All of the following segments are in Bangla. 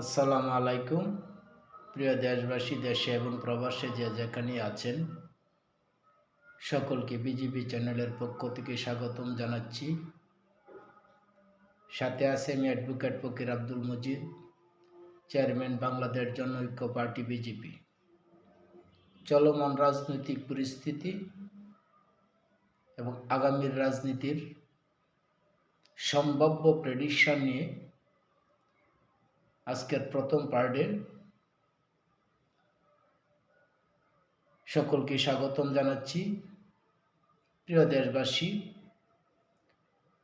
আসসালামু আলাইকুম। প্রিয় দেশবাসী, দেশে এবং প্রবাসে যে যেখানে আছেন, সকলকে বিজিবি চ্যানেলের পক্ষ থেকে স্বাগতম জানাচ্ছি। সাথে আছে আমি advocate Fakir Abdul Majid, chairman Bangladesh Janaikya party BJP চলমান রাজনৈতিক পরিস্থিতি এবং আগামীর রাজনীতির সম্ভাব্য প্রেডিকশন নিয়ে আজকের প্রথম পার্টে সকলকে স্বাগতম জানাচ্ছি। প্রিয় দেশবাসী,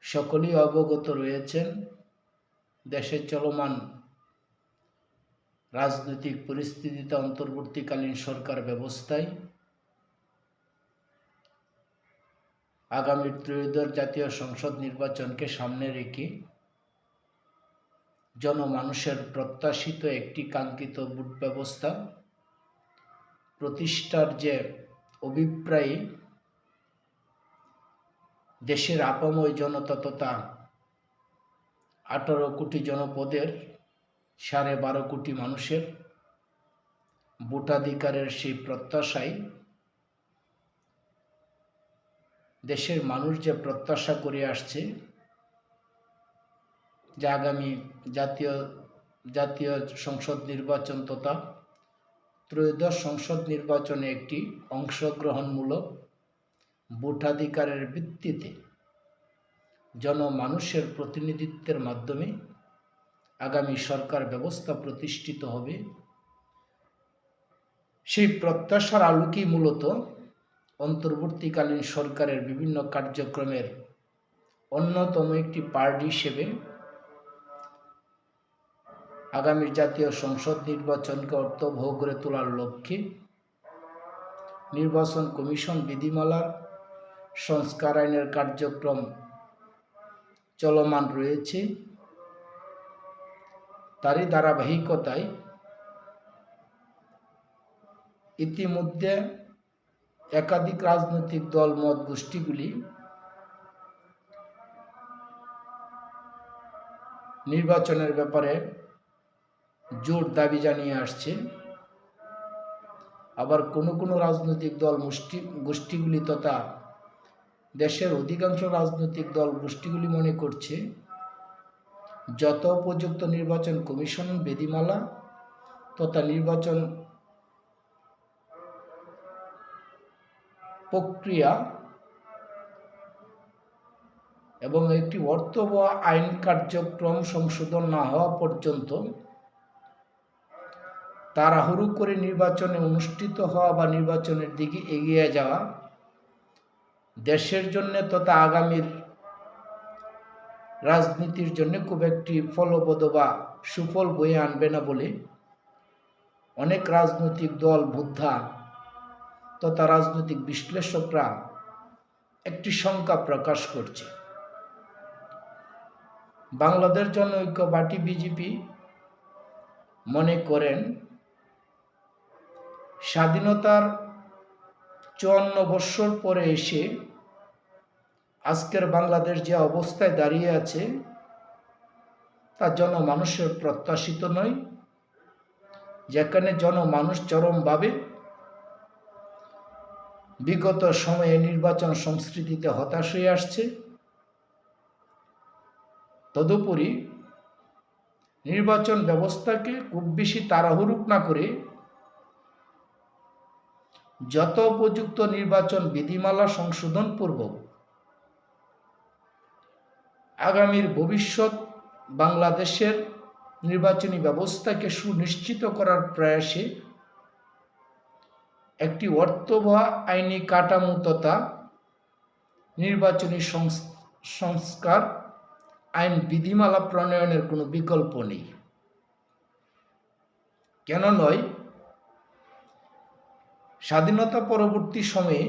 সকলেই অবগত রয়েছেন দেশের চলমান রাজনৈতিক পরিস্থিতিতে অন্তর্বর্তীকালীন সরকার ব্যবস্থায় আগামী ত্রয়োদশ জাতীয় সংসদ নির্বাচনকে সামনে রেখে জনমানুষের প্রত্যাশিত একটি কাঙ্ক্ষিত ভোট ব্যবস্থা, প্রতিষ্ঠার যে অভিপ্রায়ে, দেশের আপাময় জনতা তথা আঠারো কোটি জনপদের সাড়ে বারো কোটি মানুষের ভোটাধিকারের সেই প্রত্যাশায় দেশের মানুষ যে প্রত্যাশা করে আসছে যে আগামী জাতীয় জাতীয় সংসদ নির্বাচন তথা ত্রয়োদশ সংসদ নির্বাচনে একটি অংশগ্রহণমূলক ভোটাধিকারের ভিত্তিতে জনমানুষের প্রতিনিধিত্বের মাধ্যমে আগামী সরকার ব্যবস্থা প্রতিষ্ঠিত হবে। সেই প্রত্যাশার আলোকেই মূলত অন্তর্বর্তীকালীন সরকারের বিভিন্ন কার্যক্রমের অন্যতম একটি পার্ট হিসেবে আগামী জাতীয় সংসদ নির্বাচনকে অর্থবহ করে তোলার লক্ষ্যে নির্বাচন কমিশন বিধিমালার সংস্কার আইনের কার্যক্রম চলমান রয়েছে। তারই ধারাবাহিকতায় ইতিমধ্যে একাধিক রাজনৈতিক দল মত গোষ্ঠীগুলি নির্বাচনের ব্যাপারে জোর দাবি জানিয়ে আসছে। আবার কোনো কোনো রাজনৈতিক দল মুষ্টি গোষ্ঠীগুলি তথা দেশের অধিকাংশ রাজনৈতিক দল গোষ্ঠীগুলি মনে করছে, যত উপযুক্ত নির্বাচন কমিশন বিধিমালা তথা নির্বাচন প্রক্রিয়া এবং একটি অর্থবহ আইন কার্যক্রম সংশোধন না হওয়া পর্যন্ত তাড়াহুড়ো করে নির্বাচনে অনুষ্ঠিত হওয়া বা নির্বাচনের দিকে এগিয়ে যাওয়া দেশের জন্য তথা আগামীর রাজনীতির জন্য খুব একটি ফলবদ বা সুফল বয়ে আনবে না বলে অনেক রাজনৈতিক দল, বুদ্ধা তথা রাজনৈতিক বিশ্লেষকরা একটি শঙ্কা প্রকাশ করছে। বাংলাদেশ জনঐক্য পার্টি বিজেপি মনে করেন স্বাধীনতার চুয়ান্ন বৎসর পরে এসে আজকের বাংলাদেশ যে অবস্থায় দাঁড়িয়ে আছে তা জনমানুষের প্রত্যাশিত নয়। যেখানে জনমানুষ চরমভাবে বিগত সময়ে নির্বাচন সংস্কৃতিতে হতাশ হয়ে আসছে, তদুপরি নির্বাচন ব্যবস্থাকে খুব বেশি তাড়াহুড়ুক না করে যত উপযুক্ত নির্বাচন বিধিমালা সংশোধন পূর্বক আগামীর ভবিষ্যৎ বাংলাদেশের নির্বাচনী ব্যবস্থাকে সুনিশ্চিত করার প্রয়াসে একটি অর্থবহ আইনি কাঠামো তথা নির্বাচনী সংস্কার আইন বিধিমালা প্রণয়নের কোনো বিকল্প নেই। কেন নয়? স্বাধীনতা পরবর্তী সময়ে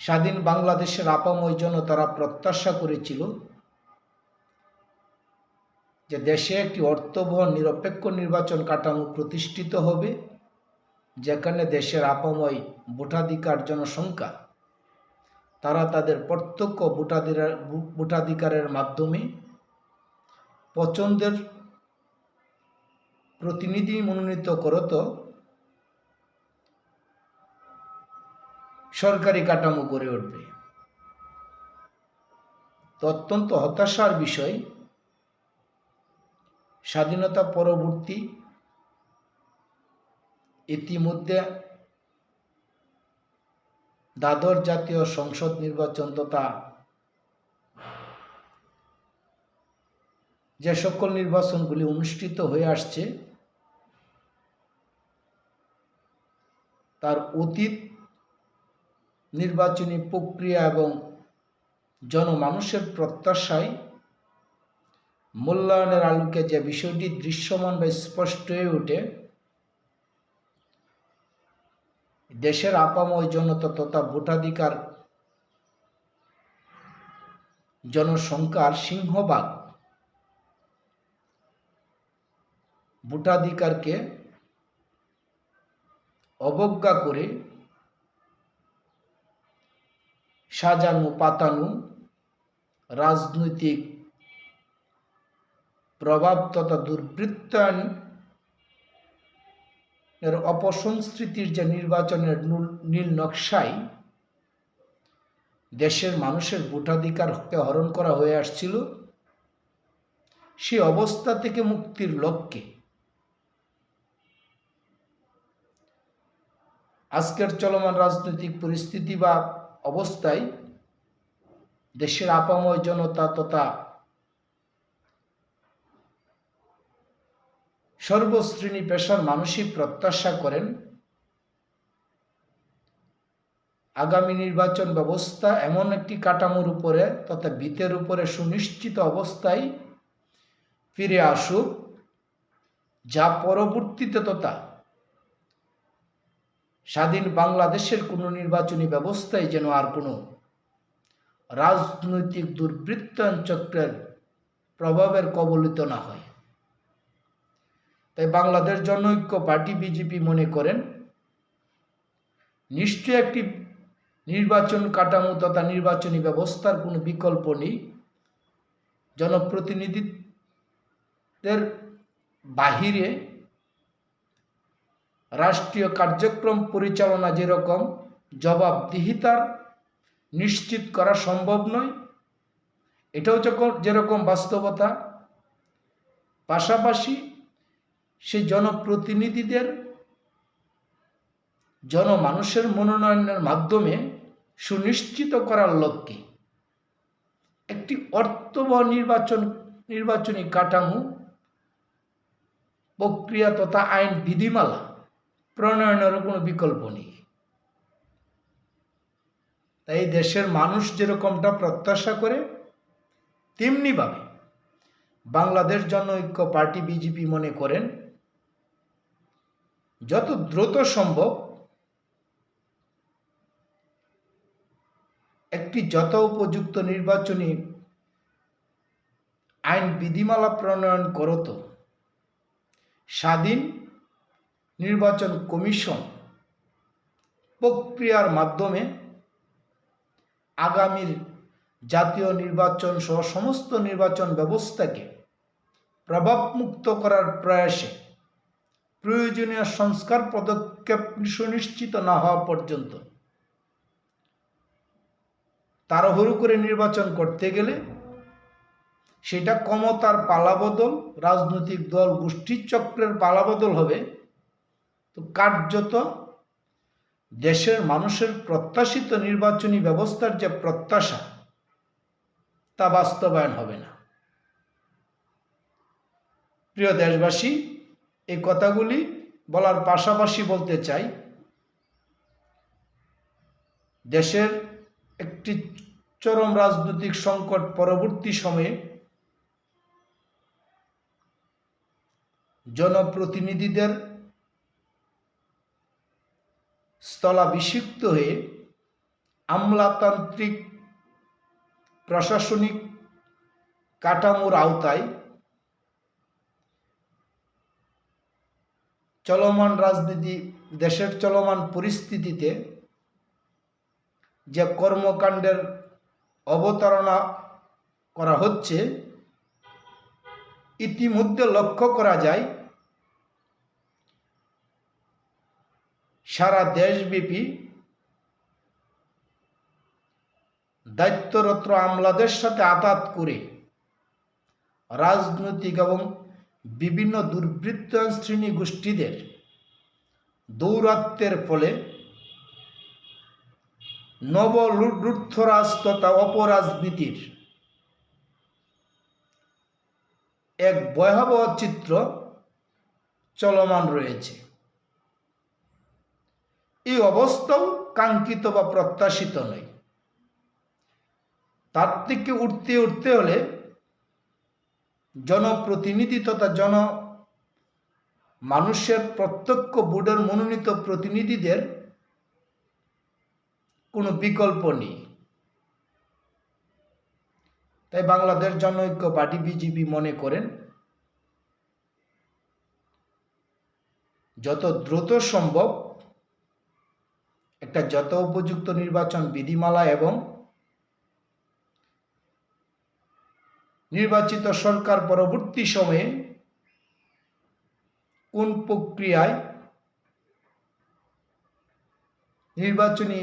স্বাধীন বাংলাদেশের আপাময় জনতারা প্রত্যাশা করেছিল যে দেশে একটি অর্থবহ নিরপেক্ষ নির্বাচন কাঠামো প্রতিষ্ঠিত হবে, যেখানে দেশের আপাময় ভোটাধিকার জনসংখ্যা, তারা তাদের প্রত্যক্ষ ভোটাধিকার ভোটাধিকারের মাধ্যমে পছন্দের প্রতিনিধি মনোনীত করত সরকারি কাঠামো গড়ে উঠবে। তো অত্যন্ত হতাশার বিষয়, স্বাধীনতা পরবর্তী ইতিমধ্যে দ্বাদশ জাতীয় সংসদ নির্বাচন তথা যে সকল নির্বাচনগুলি অনুষ্ঠিত হয়ে আসছে তার অতীত নির্বাচনী প্রক্রিয়া এবং জনমানুষের প্রত্যাশায় মূল্যায়নের আলোকে যে বিষয়টি দৃশ্যমান বা স্পষ্ট হয়ে ওঠে, দেশের আপাময় জনতা তথা ভোটাধিকার জনসংখ্যার সিংহভাগ ভোটাধিকারকে অবজ্ঞা করে সাজানো পাতানো রাজনৈতিক প্রভাব তথা দুর্বৃত্তায়ন এর অপসংস্কৃতির যে নির্বাচনের নীল নকশায় দেশের মানুষের ভোটাধিকারকে হরণ করা হয়ে আসছিল, সে অবস্থা থেকে মুক্তির লক্ষ্যে। আজকের চলমান রাজনৈতিক পরিস্থিতি বা অবস্থায় দেশের আপাময় জনতা তথা সর্বশ্রেণী পেশার মানুষই প্রত্যাশা করেন আগামী নির্বাচন ব্যবস্থা এমন একটি কাঠামোর উপরে তথা ভিতের উপরে সুনিশ্চিত অবস্থায় ফিরে আসুক, যা পরবর্তীতে তথা স্বাধীন বাংলাদেশের কোনো নির্বাচনী ব্যবস্থায় যেন আর কোনো রাজনৈতিক দুর্বৃত্তায়ন চক্রের প্রভাবের কবলিত না হয়। তাই বাংলাদেশ জনৈক্য পার্টি বিজেপি মনে করেন নিশ্চয় একটি নির্বাচন কাঠামো তথা নির্বাচনী ব্যবস্থার কোনো বিকল্প নেই। জনপ্রতিনিধিদের বাহিরে রাষ্ট্রীয় কার্যক্রম পরিচালনা যেরকম জবাবদিহিতার নিশ্চিত করা সম্ভব নয়, এটাও যখন যেরকম বাস্তবতা, পাশাপাশি সেই জনপ্রতিনিধিদের, জনমানুষের মনোনয়নের মাধ্যমে সুনিশ্চিত করার লক্ষ্যে একটি অর্থবহ নির্বাচন, নির্বাচনী কাঠামো, প্রক্রিয়া তথা আইন বিধিমালা প্রণয়নেরও কোনো বিকল্প নেই। তাই দেশের মানুষ যেরকমটা প্রত্যাশা করে, তেমনিভাবে বাংলাদেশ জনঐক্য পার্টি বিজেপি মনে করেন, যত দ্রুত সম্ভব একটি যত উপযুক্ত নির্বাচনী আইন বিধিমালা প্রণয়ন করত স্বাধীন নির্বাচন কমিশন প্রক্রিয়ার মাধ্যমে আগামীর জাতীয় নির্বাচন সহ সমস্ত নির্বাচন ব্যবস্থাকে প্রভাবমুক্ত করার প্রয়াসে প্রয়োজনীয় সংস্কার পদক্ষেপ সুনিশ্চিত না হওয়া পর্যন্ত তাড়াহুড়ো করে নির্বাচন করতে গেলে সেটা ক্ষমতার পালাবদল, রাজনৈতিক দল গোষ্ঠীর চক্রের পালাবদল হবে কার্যত দেশের মানুষের প্রত্যাশিত নির্বাচনী ব্যবস্থার যে প্রত্যাশা, তা বাস্তবায়ন হবে না। প্রিয় দেশবাসী, এই কথাগুলি বলার পাশাপাশি বলতে চাই, দেশের একটি চরম রাজনৈতিক সংকট পরবর্তী সময়ে জনপ্রতিনিধিদের স্থলাভিষিক্ত হয়ে আমলাতান্ত্রিক প্রশাসনিক কাঠামোর আওতায় চলমান রাজনীতি, দেশের চলমান পরিস্থিতিতে যে কর্মকাণ্ডের অবতারণা করা হচ্ছে, ইতিমধ্যে লক্ষ্য করা যায় সারা দেশব্যাপী দায়িত্বরত আমলাদের সাথে আঘাত করে রাজনৈতিক এবং বিভিন্ন দুর্বৃত্ত শ্রেণি গোষ্ঠীদের দৌরাত্মের ফলে নব নবলুঠরাজ তথা অপরাজনীতির এক ভয়াবহ চিত্র চলমান রয়েছে। এই অবস্থাও কাঙ্ক্ষিত বা প্রত্যাশিত নয়। তার থেকে উঠতে উঠতে হলে জনপ্রতিনিধি তথা জন মানুষের প্রত্যক্ষ বোর্ডের মনোনীত প্রতিনিধিদের কোনো বিকল্প নেই। তাই বাংলাদেশ জনৈক্য পার্টি বিজেপি মনে করেন, যত দ্রুত সম্ভব একটা যত উপযুক্ত নির্বাচন বিধিমালা এবং নির্বাচিত সরকার পরবর্তী সময়ে কোন প্রক্রিয়ায় নির্বাচনী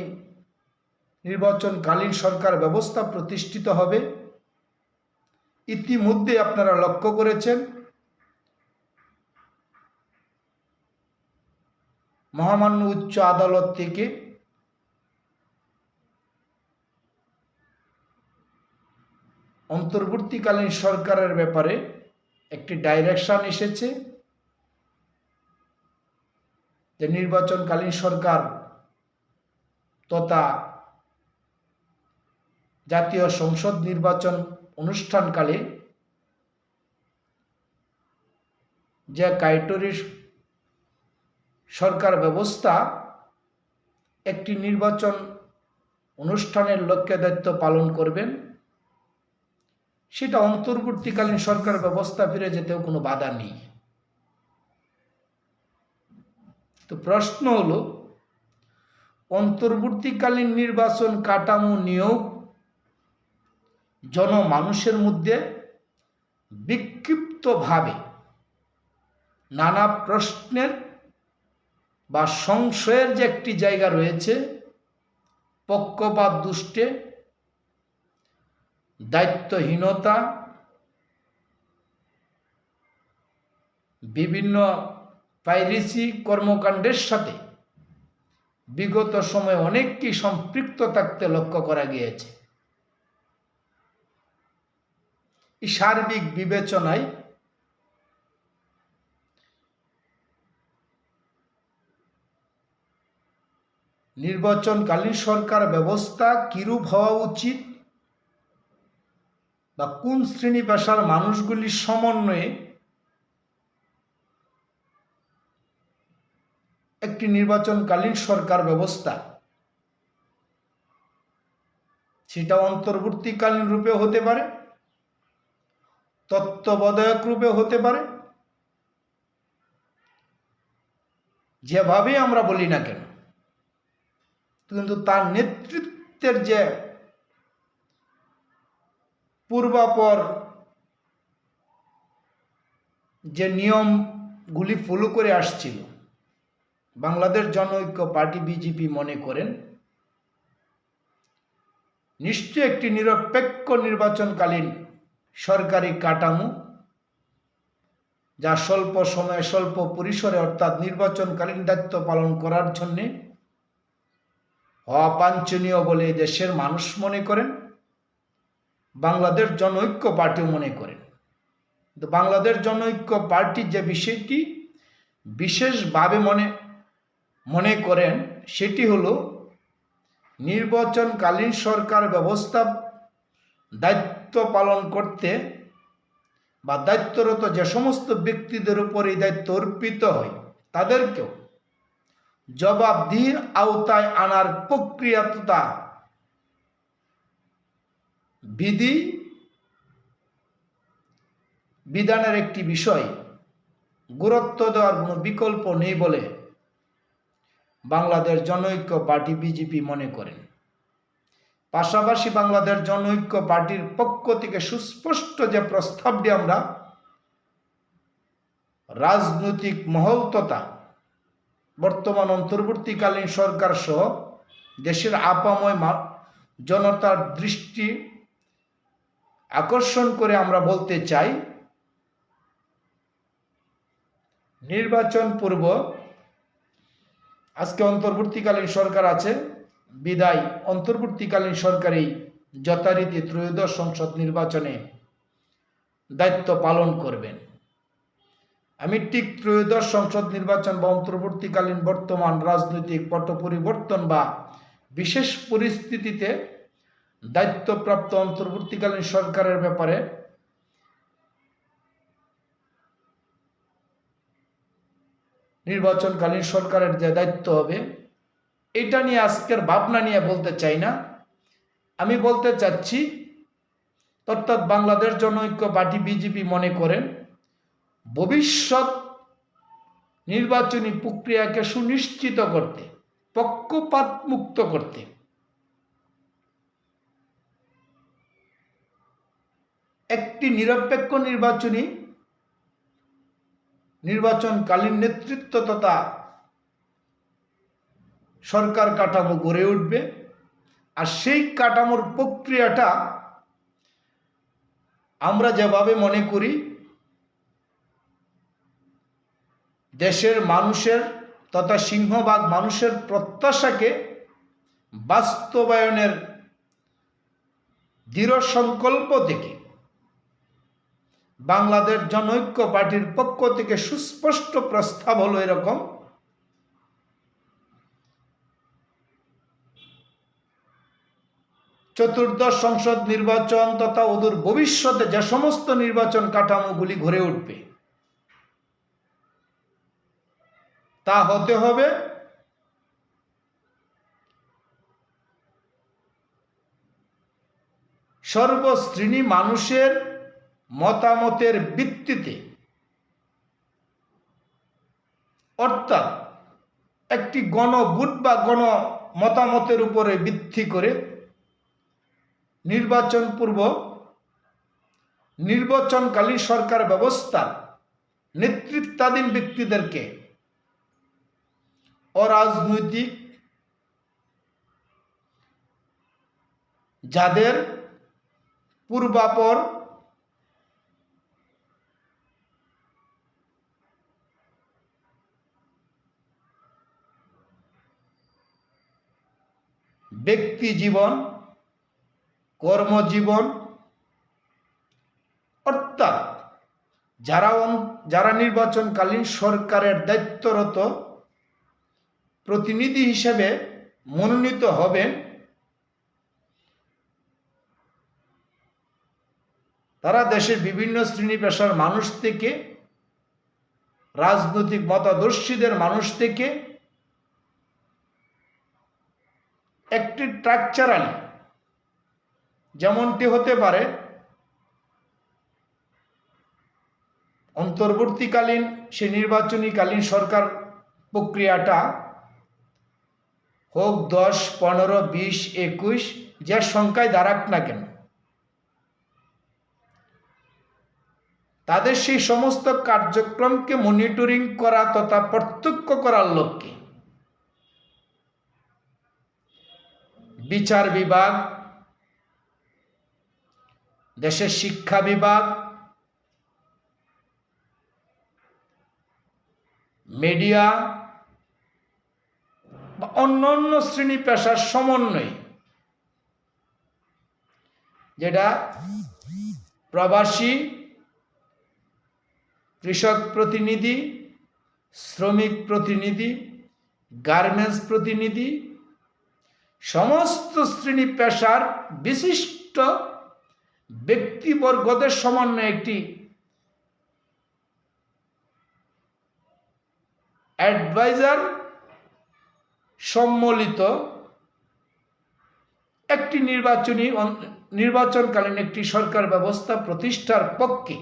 নির্বাচনকালীন সরকার ব্যবস্থা প্রতিষ্ঠিত হবে, ইতিমধ্যে আপনারা লক্ষ্য করেছেন, মহামান্য উচ্চ আদালত থেকে অন্তর্বর্তীকালীন সরকারের ব্যাপারে একটি ডাইরেকশন এসেছে যে নির্বাচনকালীন সরকার তথা জাতীয় সংসদ নির্বাচন অনুষ্ঠানকালে যে কাইটরির সরকার ব্যবস্থা একটি নির্বাচন অনুষ্ঠানের লক্ষ্যে দায়িত্ব পালন করবেন সেটা অন্তর্বর্তীকালীন সরকার ব্যবস্থা ফিরে যেতেও কোনো বাধা নেই। তো প্রশ্ন হলো, অন্তর্বর্তীকালীন নির্বাচন কাঠামো নিয়োগ জনমানুষের মধ্যে বিক্ষিপ্তভাবে নানা প্রশ্নের বা সংশয়ের যে একটি জায়গা রয়েছে পক্ষপাত দুষ্টে দায়িত্বহীনতা, বিভিন্ন পাইরেসি কর্মকাণ্ডের সাথে বিগত সময়ে অনেকটি সম্পৃক্ত থাকতে লক্ষ্য করা গিয়েছে। সার্বিক বিবেচনায় নির্বাচনকালীন সরকার ব্যবস্থা কিরূপ হওয়া উচিত? বা কোন শ্রেণি পেশার মানুষগুলির সমন্বয়ে একটি নির্বাচনকালীন সরকার ব্যবস্থা। সেটা অন্তর্বর্তীকালীন রূপে হতে পারে, তত্ত্বাবধায়ক রূপে হতে পারে। যেভাবে আমরা বলি না কেন, কিন্তু তার নেতৃত্বের যে পূর্বাপর যে নিয়মগুলি ফলো করে আসছিল, বাংলাদেশ জনঐক্য পার্টি বিজেপি মনে করেন নিশ্চয় একটি নিরপেক্ষ নির্বাচনকালীন সরকারি কাঠামো, যা স্বল্প সময়ে স্বল্প পরিসরে অর্থাৎ নির্বাচনকালীন দায়িত্ব পালন করার জন্যে অবাঞ্ছনীয় বলে দেশের মানুষ মনে করেন। বাংলাদেশ জনৈক্য পার্টিও মনে করেন। কিন্তু বাংলাদেশ জনঐক্য পার্টি যে বিষয়টি বিশেষভাবে মনে মনে করেন, সেটি হলো নির্বাচনকালীন সরকার ব্যবস্থা দায়িত্ব পালন করতে বা দায়িত্বরত যে সমস্ত ব্যক্তিদের উপর এই দায়িত্ব অর্পিত হয়, তাদেরকেও জবাবদিহির আওতায় আনার প্রক্রিয়াততা বিধি বিধানের একটি বিষয়। গুরুত্ব দেওয়ার কোনো বিকল্প নেই বলে বাংলাদেশ জনৈক্য পার্টি বিজেপি মনে করেন। পাশাপাশি বাংলাদেশ জনৈক্য পার্টির পক্ষ থেকে সুস্পষ্ট যে প্রস্তাবটি আমরা, রাজনৈতিক মহল তথা বর্তমান অন্তর্বর্তীকালীন সরকার সহ দেশের আপাময় জনতার দৃষ্টি আকর্ষণ করে আমরা বলতে চাই, নির্বাচন পূর্ব, আজকে অন্তর্বর্তীকালীন সরকার আছে, বিদায়, অন্তর্বর্তীকালীন সরকারই যথারীতি ত্রয়োদশ সংসদ নির্বাচনে দায়িত্ব পালন করবেন। আমি ঠিক ত্রয়োদশ সংসদ নির্বাচন বা অন্তর্বর্তীকালীন বর্তমান রাজনৈতিক পট পরিবর্তন বা বিশেষ পরিস্থিতিতে দায়িত্বপ্রাপ্ত অন্তর্বর্তীকালীন সরকারের ব্যাপারে নির্বাচনকালীন সরকারের যে দায়িত্ব হবে, এটা নিয়ে আজকের ভাবনা নিয়ে বলতে চাই না। আমি বলতে চাচ্ছি, অর্থাৎ বাংলাদেশ জনৈক্য পার্টি বিজেপি মনে করেন, ভবিষ্যৎ নির্বাচনী প্রক্রিয়াকে সুনিশ্চিত করতে পক্ষপাত মুক্ত করতে একটি নিরপেক্ষ নির্বাচনী নির্বাচনকালীন নেতৃত্ব তথা সরকার কাঠামো গড়ে উঠবে। আর সেই কাঠামোর প্রক্রিয়াটা আমরা যেভাবে মনে করি, দেশের মানুষের তথা সিংহভাগ মানুষের প্রত্যাশাকে বাস্তবায়নের দৃঢ় সংকল্প থেকে বাংলাদেশ জনৈক্য পার্টির পক্ষ থেকে সুস্পষ্ট প্রস্তাব হলো এরকম। চতুর্দশ সংসদ নির্বাচন তথা ওদের ভবিষ্যতে যে সমস্ত নির্বাচন কাঠামোগুলি গড়ে উঠবে, তা হতে হবে সর্বশ্রেণী মানুষের মতামতের ভিত্তিতে। অর্থাৎ একটি গণভোট বা গণ মতামতের উপরে ভিত্তি করে নির্বাচন পূর্ব নির্বাচনকালীন সরকার ব্যবস্থা নেতৃত্বাধীন ব্যক্তিদেরকে অরাজনৈতিক যাদের পূর্বাপর ব্যক্তি জীবন, কর্মজীবন, অর্থাৎ যারা যারা নির্বাচনকালীন সরকারের দায়িত্বরত প্রতিনিধি হিসেবে মনোনীত হবেন, তারা দেশের বিভিন্ন শ্রেণি পেশার মানুষ থেকে, রাজনৈতিক মতাদর্শীদের মানুষ থেকে একটি ট্রাকচারালি যেমনটি হতে পারে অন্তর্বর্তীকালীন সে নির্বাচনীকালীন সরকার প্রক্রিয়াটা হোক দশ, পনেরো, বিশ, একুশ, যে সংখ্যায় দাঁড়াক না কেন। তাদের সেই সমস্ত কার্যক্রমকে মনিটরিং করা তথা প্রত্যক্ষ করার লক্ষ্যে বিচার বিভাগ, দেশের শিক্ষা বিভাগ, মিডিয়া বা অন্য অন্য শ্রেণি পেশার সমন্বয়, যেটা প্রবাসী, কৃষক প্রতিনিধি, শ্রমিক প্রতিনিধি, গার্মেন্টস প্রতিনিধি সমস্ত শ্রেণি পেশার বিশিষ্ট ব্যক্তিবর্গদের সমন্বয়ে একটি অ্যাডভাইজার সম্মিলিত একটি নির্বাচনী নির্বাচনকালীন একটি সরকার ব্যবস্থা প্রতিষ্ঠার পক্ষে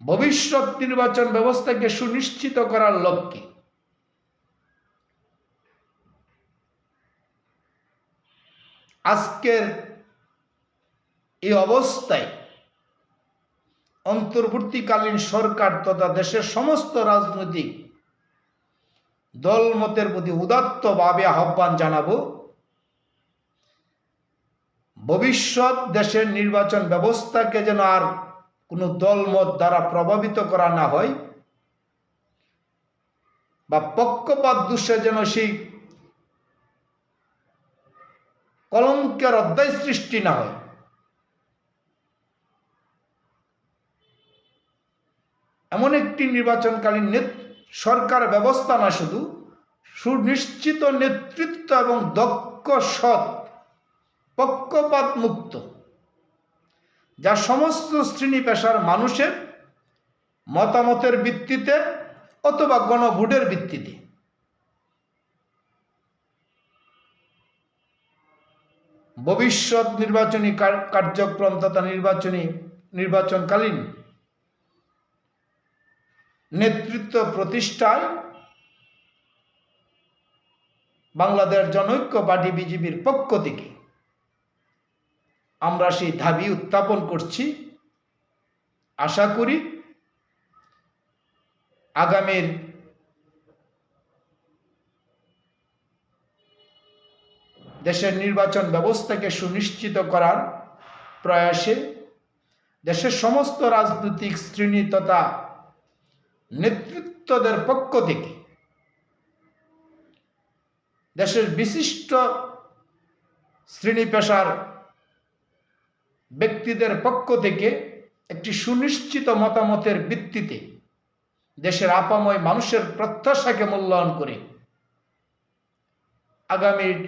ভবিষ্যৎ নির্বাচন ব্যবস্থাকে সুনিশ্চিত করার লক্ষ্যে আজকের এই অবস্থায় অন্তর্বর্তীকালীন সরকার তথা দেশের সমস্ত রাজনৈতিক দলমতের প্রতি উদাত্তভাবে আহ্বান জানাব। ভবিষ্যৎ দেশের নির্বাচন ব্যবস্থাকে যেন আর কোনো দলমত দ্বারা প্রভাবিত করা না হয়, বা পক্ষপাত দৃশ্যে যেন সেই কলঙ্কের অধ্যায় সৃষ্টি না হয়। এমন একটি নির্বাচনকালীন সরকার ব্যবস্থা না শুধু, সুনিশ্চিত নেতৃত্ব এবং দক্ষ সৎ, পক্ষপাত মুক্ত, যা সমস্ত শ্রেণি পেশার মানুষের মতামতের ভিত্তিতে অথবা গণভোটের ভিত্তিতে ভবিষ্যৎ নির্বাচনী কার্যক্রম তথা নির্বাচনী নির্বাচনকালীন নেতৃত্ব প্রতিষ্ঠায় বাংলাদেশ জনৈক্য পার্টি বিজেপির পক্ষ থেকে আমরা সেই দাবি উত্থাপন করছি। আশা করি আগামীর দেশের নির্বাচন ব্যবস্থাকে সুনিশ্চিত করার প্রয়াসে দেশের সমস্ত রাজনৈতিক শ্রেণি তথা নেতৃত্বদের পক্ষ থেকে দেশের বিশিষ্ট শ্রেণি পেশার ব্যক্তিদের পক্ষ থেকে একটি সুনিশ্চিত মতামতের ভিত্তিতে দেশের আপাময় মানুষের প্রত্যাশাকে মূল্যায়ন করে আগামীর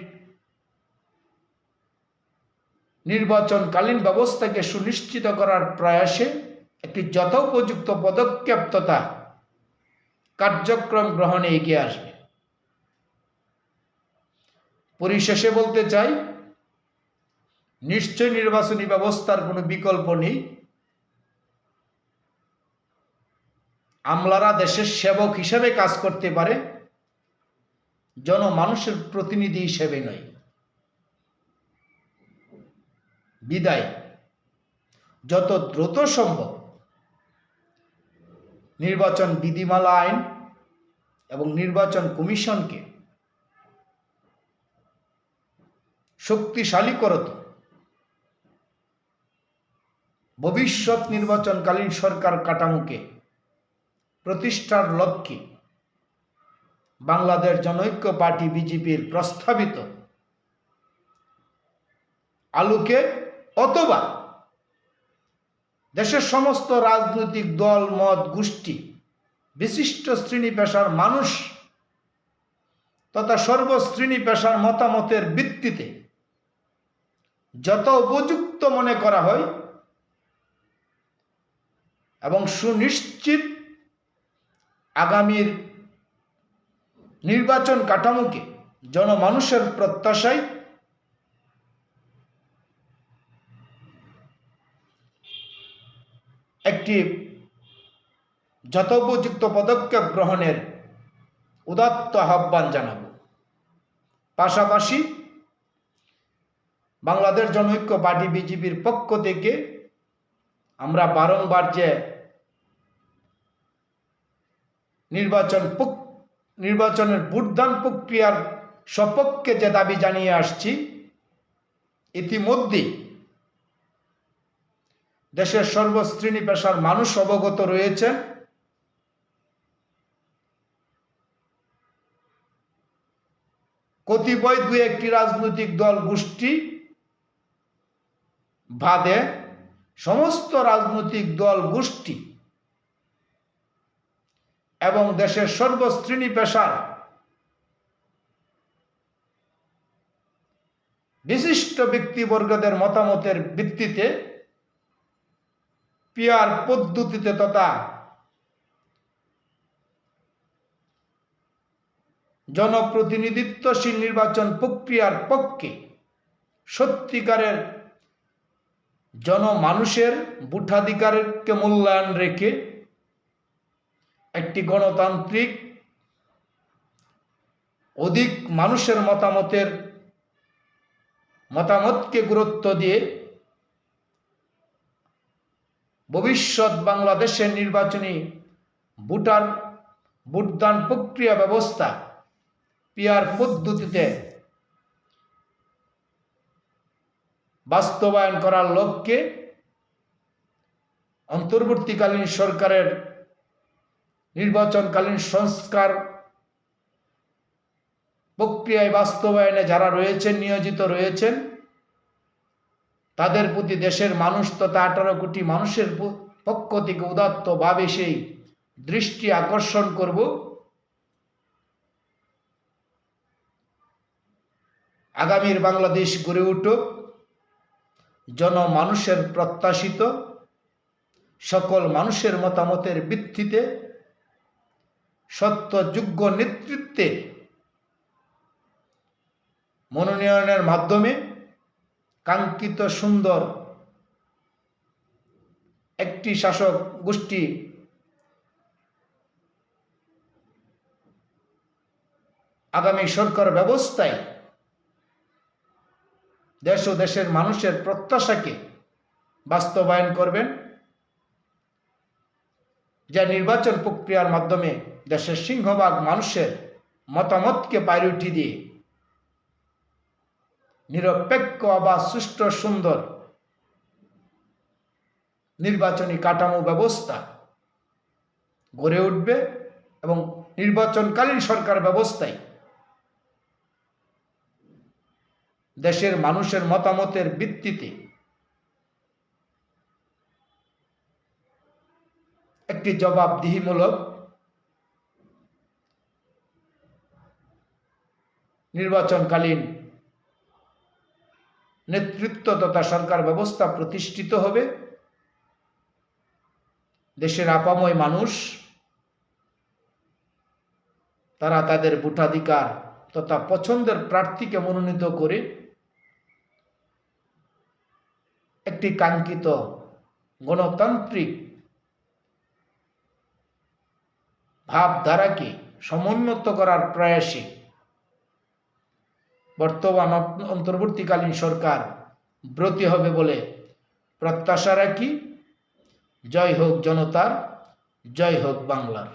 নির্বাচনকালীন ব্যবস্থাকে সুনিশ্চিত করার প্রয়াসে একটি যথোপযুক্ত পদক্ষেপ তথা কার্যক্রম গ্রহণে এগিয়ে আসবে। পরিশেষে বলতে চাই, নিশ্চয় নির্বাচনী ব্যবস্থার কোনো বিকল্প নেই। আমলারা দেশের সেবক হিসেবে কাজ করতে পারে, জনমানুষের প্রতিনিধি হিসেবে নয়। বিদায়। যত দ্রুত সম্ভব। নির্বাচন বিধিমালা আইন এবং নির্বাচন কমিশনকে শক্তিশালী করত ভবিষ্যৎ নির্বাচনকালীন সরকার কাঠামোকে প্রতিষ্ঠার লক্ষ্যে বাংলাদেশ জনৈক্য পার্টি বিজেপির প্রস্তাবিত আলোকে অথবা দেশের সমস্ত রাজনৈতিক দল, মত, গোষ্ঠী, বিশিষ্ট শ্রেণি পেশার মানুষ তথা সর্বশ্রেণী পেশার মতামতের ভিত্তিতে যত উপযুক্ত মনে করা হয় এবং সুনিশ্চিত আগামীর নির্বাচন কাঠামোকে জনমানুষের প্রত্যাশায় একটি যথোপযুক্ত পদক্ষেপ গ্রহণের উদাত্ত আহ্বান জানাব। পাশাপাশি বাংলাদেশ জনৈক্য পার্টি বিজেপির পক্ষ থেকে আমরা বারংবার যে নির্বাচন নির্বাচনের ভোটদান প্রক্রিয়ার সপক্ষে যে দাবি জানিয়ে আসছি, ইতিমধ্যেই দেশের সর্বশ্রেণী পেশার মানুষ অবগত রয়েছেন। কতিপয় দু একটি রাজনৈতিক দল গোষ্ঠী বাদে সমস্ত রাজনৈতিক দল গোষ্ঠী এবং দেশের সর্বশ্রেণী পেশার বিশিষ্ট ব্যক্তিবর্গদের মতামতের ভিত্তিতে পিয়ার পদ্ধতিতে তথা জনপ্রতিনিধিত্বশীল নির্বাচন প্রক্রিয়ার পক্ষে সত্যিকারের জনমানুষের ভোটাধিকারকে মূল্যায়ন রেখে একটি গণতান্ত্রিক, অধিক মানুষের মতামতের, মতামতকে গুরুত্ব দিয়ে ভবিষ্যৎ বাংলাদেশের নির্বাচনী ভোটার, ভোটদান প্রক্রিয়া ব্যবস্থা পিয়ার পদ্ধতিতে বাস্তবায়ন করার লক্ষ্যে অন্তর্বর্তীকালীন সরকারের নির্বাচনকালীন সংস্কার প্রক্রিয়ায় বাস্তবায়নে যারা রয়েছেন, নিয়োজিত রয়েছেন তাদের প্রতি দেশের মানুষ তথা আঠারো কোটি মানুষের পক্ষ থেকে উদাত্তভাবে সেই দৃষ্টি আকর্ষণ করব। আগামীর বাংলাদেশ গড়ে উঠুক, জনমানুষের প্রত্যাশিত, সকল মানুষের মতামতের ভিত্তিতে, সত্যযোগ্য নেতৃত্বে মনোনয়নের মাধ্যমে কাঙ্ক্ষিত সুন্দর একটি শাসক গোষ্ঠী আগামী সরকার ব্যবস্থায় দেশ ও দেশের মানুষের প্রত্যাশাকে বাস্তবায়ন করবেন, যা নির্বাচন প্রক্রিয়ার মাধ্যমে দেশের সিংহভাগ মানুষের মতামতকে প্রায়োরিটি দিয়ে নিরপেক্ষ বা সুষ্ঠু সুন্দর নির্বাচনী কাঠামো ব্যবস্থা গড়ে উঠবে এবং নির্বাচনকালীন সরকার ব্যবস্থায় দেশের মানুষের মতামতের ভিত্তিতে একটি জবাবদিহিমূলক নির্বাচনকালীন নেতৃত্ব তথা সরকার ব্যবস্থা প্রতিষ্ঠিত হবে। দেশের আপাময় মানুষ, তারা তাদের ভোটাধিকার তথা পছন্দের প্রার্থীকে মনোনীত করে একটি কাঙ্ক্ষিত গণতান্ত্রিক ভাবধারাকে সমুন্নত করার প্রয়াসে বর্তমান অন্তর্বর্তীকালীন সরকার ব্রতী হবে বলে প্রত্যাশা রাখি। জয় হোক জনতার জয় হোক বাংলার।